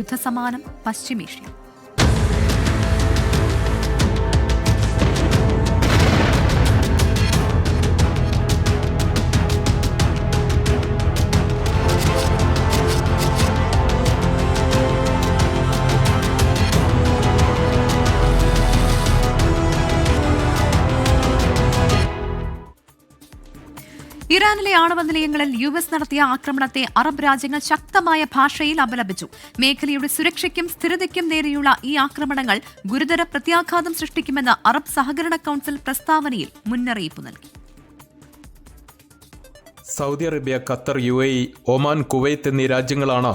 യുദ്ധസമാനം പശ്ചിമേഷ്യ. ഇറാനിലെ ആണവ നിലയങ്ങളിൽ യു എസ് നടത്തിയ ആക്രമണത്തെ അറബ് രാജ്യങ്ങൾ ശക്തമായ ഭാഷയിൽ അപലപിച്ചു. മേഖലയുടെ സുരക്ഷയ്ക്കും സ്ഥിരതയ്ക്കും നേരെയുള്ള ഈ ആക്രമണങ്ങൾ ഗുരുതര പ്രത്യാഘാതം സൃഷ്ടിക്കുമെന്ന് അറബ് സഹകരണ കൌൺസിൽ പ്രസ്താവനയിൽ മുന്നറിയിപ്പ് നൽകി. Saudi Arabia Qatar U Oman Kuwait എന്നീ രാജ്യങ്ങളാണ്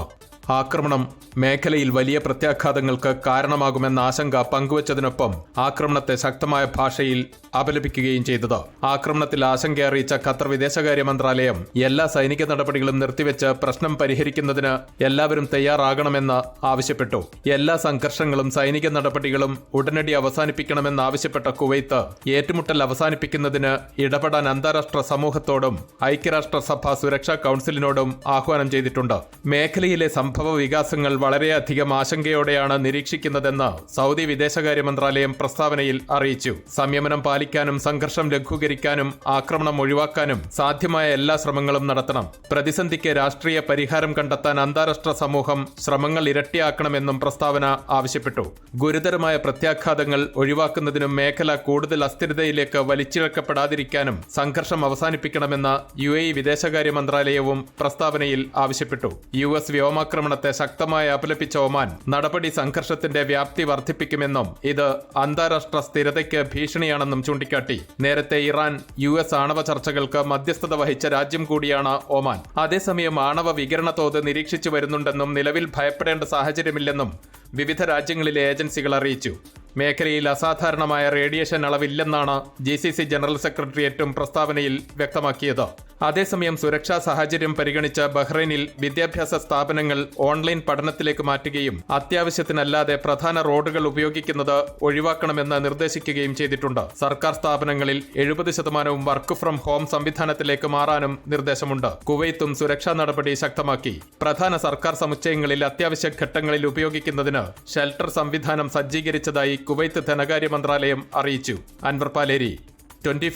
ആക്രമണം മേഖലയിൽ വലിയ പ്രത്യാഘാതങ്ങൾക്ക് കാരണമാകുമെന്ന ആശങ്ക പങ്കുവച്ചതിനൊപ്പം ആക്രമണത്തെ ശക്തമായ ഭാഷയിൽ അപലപിക്കുകയും ചെയ്തത്. ആക്രമണത്തിൽ ആശങ്ക അറിയിച്ച ഖത്തർ വിദേശകാര്യ മന്ത്രാലയം എല്ലാ സൈനിക നടപടികളും നിർത്തിവെച്ച് പ്രശ്നം പരിഹരിക്കുന്നതിന് എല്ലാവരും തയ്യാറാകണമെന്ന് ആവശ്യപ്പെട്ടു. എല്ലാ സംഘർഷങ്ങളും സൈനിക നടപടികളും ഉടനടി അവസാനിപ്പിക്കണമെന്ന് ആവശ്യപ്പെട്ട കുവൈത്ത് ഏറ്റുമുട്ടൽ അവസാനിപ്പിക്കുന്നതിന് ഇടപെടാൻ അന്താരാഷ്ട്ര സമൂഹത്തോടും ഐക്യരാഷ്ട്ര സഭ സുരക്ഷാ കൌൺസിലിനോടും ആഹ്വാനം ചെയ്തിട്ടുണ്ട്. മേഖലയിലെ സംഭവ വികാസങ്ങൾ വളരെയധികം ആശങ്കയോടെയാണ് നിരീക്ഷിക്കുന്നതെന്ന് സൗദി വിദേശകാര്യ മന്ത്രാലയം പ്രസ്താവനയിൽ അറിയിച്ചു. സംയമനം പാലിക്കാനും സംഘർഷം ലഘൂകരിക്കാനും ആക്രമണം ഒഴിവാക്കാനും സാധ്യമായ എല്ലാ ശ്രമങ്ങളും നടത്തണം. പ്രതിസന്ധിക്ക് രാഷ്ട്രീയ പരിഹാരം കണ്ടെത്താൻ അന്താരാഷ്ട്ര സമൂഹം ശ്രമങ്ങൾ ഇരട്ടിയാക്കണമെന്നും പ്രസ്താവന ആവശ്യപ്പെട്ടു. ഗുരുതരമായ പ്രത്യാഘാതങ്ങൾ ഒഴിവാക്കുന്നതിനും മേഖല കൂടുതൽ അസ്ഥിരതയിലേക്ക് വലിച്ചിഴക്കപ്പെടാതിരിക്കാനും സംഘർഷം അവസാനിപ്പിക്കണമെന്ന് യു എ വിദേശകാര്യ മന്ത്രാലയവും പ്രസ്താവനയിൽ ആവശ്യപ്പെട്ടു. യു എസ് വ്യോമാക്രമണത്തെ ശക്തമായി അപലപിച്ച ഒമാൻ നടപടി സംഘർഷത്തിന്റെ വ്യാപ്തി വർദ്ധിപ്പിക്കുമെന്നും ഇത് അന്താരാഷ്ട്ര സ്ഥിരതയ്ക്ക് ഭീഷണിയാണെന്നും ചൂണ്ടിക്കാട്ടി. നേരത്തെ ഇറാൻ യു എസ് ആണവ ചർച്ചകൾക്ക് മധ്യസ്ഥത വഹിച്ച രാജ്യം കൂടിയാണ് ഒമാൻ. അതേസമയം ആണവ വികിരണ തോത് നിരീക്ഷിച്ചു വരുന്നുണ്ടെന്നും നിലവിൽ ഭയപ്പെടേണ്ട സാഹചര്യമില്ലെന്നും വിവിധ രാജ്യങ്ങളിലെ ഏജൻസികൾ അറിയിച്ചു. മേഖലയിൽ അസാധാരണമായ റേഡിയേഷൻ അളവില്ലെന്നാണ് ജി സി സി ജനറൽ സെക്രട്ടേറിയറ്റും പ്രസ്താവനയിൽ വ്യക്തമാക്കിയത്. അതേസമയം സുരക്ഷാ സാഹചര്യം പരിഗണിച്ച് ബഹ്റൈനിൽ വിദ്യാഭ്യാസ സ്ഥാപനങ്ങൾ ഓൺലൈൻ പഠനത്തിലേക്ക് മാറ്റുകയും അത്യാവശ്യത്തിനല്ലാതെ പ്രധാന റോഡുകൾ ഉപയോഗിക്കുന്നത് ഒഴിവാക്കണമെന്ന് നിർദ്ദേശിക്കുകയും ചെയ്തിട്ടുണ്ട്. സർക്കാർ സ്ഥാപനങ്ങളിൽ എഴുപത് ശതമാനവും വർക്ക് ഫ്രം ഹോം സംവിധാനത്തിലേക്ക് മാറാനും നിർദ്ദേശമുണ്ട്. കുവൈത്തും സുരക്ഷാ നടപടി ശക്തമാക്കി. പ്രധാന സർക്കാർ സമുച്ചയങ്ങളിൽ അത്യാവശ്യ ഘട്ടങ്ങളിൽ ഉപയോഗിക്കുന്നതിന് ഷെൽട്ടർ സംവിധാനം സജ്ജീകരിച്ചതായി കുവൈത്ത് ധനകാര്യ മന്ത്രാലയം അറിയിച്ചു. Anwar Paleri twenty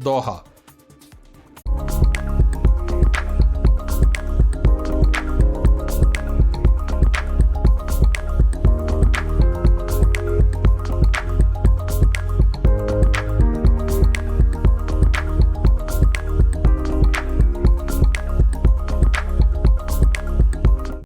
Doha.